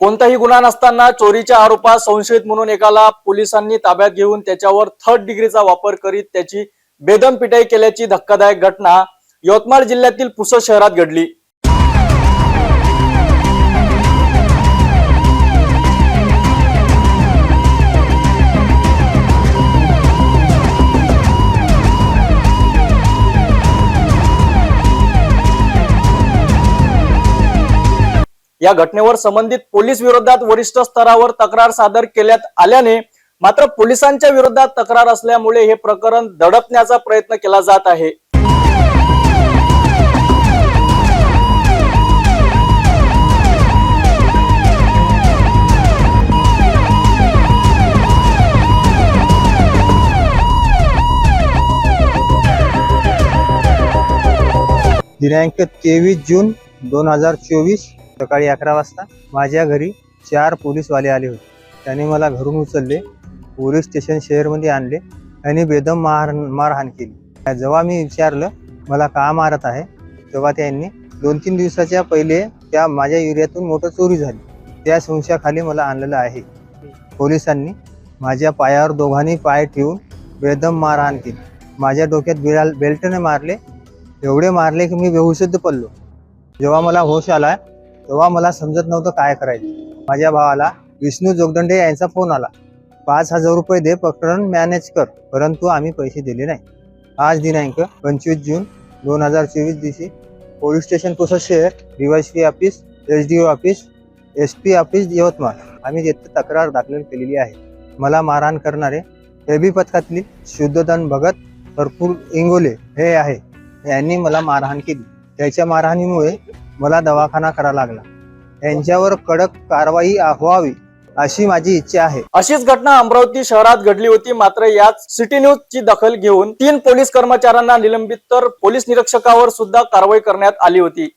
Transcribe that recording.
कोणताही गुन्हा नसताना चोरीच्या आरोपात संशयित म्हणून एकाला पोलिसांनी ताब्यात घेऊन त्याच्यावर थर्ड डिग्रीचा वापर करीत त्याची बेदम पिटाई केल्याची धक्कादायक घटना यवतमाळ जिल्ह्यातील पुसद शहरात घडली. या घटनेवर संबंधित पोलीस विरोधात वरिष्ठ स्तरावर तक्रार सादर केल्यात आल्याने मात्र पोलिसांच्या विरोधात तक्रार असल्यामुळे हे प्रकरण दडपण्याचा प्रयत्न केला जात आहे. दिनांक तेवीस जून दोन हजार चोवीस सकाळी अकरा वाजता माझ्या घरी चार पोलीसवाले आले होते. त्याने मला घरून उचलले पोलीस स्टेशन शहरमध्ये आणले आणि बेदम मार मारहाण केली. जेव्हा मी विचारलं मला का मारत आहे? तेव्हा त्यांनी दोन तीन दिवसाच्या पहिले त्या माझ्या एरियातून मोठं चोरी झाली. त्या संशयाखाली मला आणलेलं आहे. पोलिसांनी माझ्या पायावर दोघांनी पाय ठेवून बेदम मारहाण केली. माझ्या डोक्यात बिराल बेल्टने मारले. एवढे मारले की मी बेहुशुद्ध पडलो. जेव्हा मला होश आला तेव्हा मला समजत नव्हतं काय करायचं. माझ्या भावाला विष्णू जोगदंडे यांचा फोन आला. पाच हजार रुपये दे प्रकरण मॅनेज कर. परंतु आम्ही पैसे दिले नाही. आज दिनांक पंचवीस जून दोन हजार चोवीस दिवशी पोलीस स्टेशन पुसद शहर DYC office S D O office S P office Yavatmal. आम्ही तिथे तक्रार दाखल केलेली आहे मला मारहाण करणारे एबी पथकातली शुद्धधन भगत भरपूर इंगोले हे आहे. यांनी मला मारहाण केली. त्याच्या मारहाणीमुळे मला दवाखाना करा लागला. यांच्यावर कडक कारवाई व्हावी अशी माझी इच्छा आहे. अशीच घटना अमरावती शहरात घडली होती. मात्र याच सिटी न्यूज ची दखल घेऊन तीन पोलीस कर्मचाऱ्यांना निलंबित तर पोलीस निरीक्षकावर सुद्धा कारवाई करण्यात आली होती.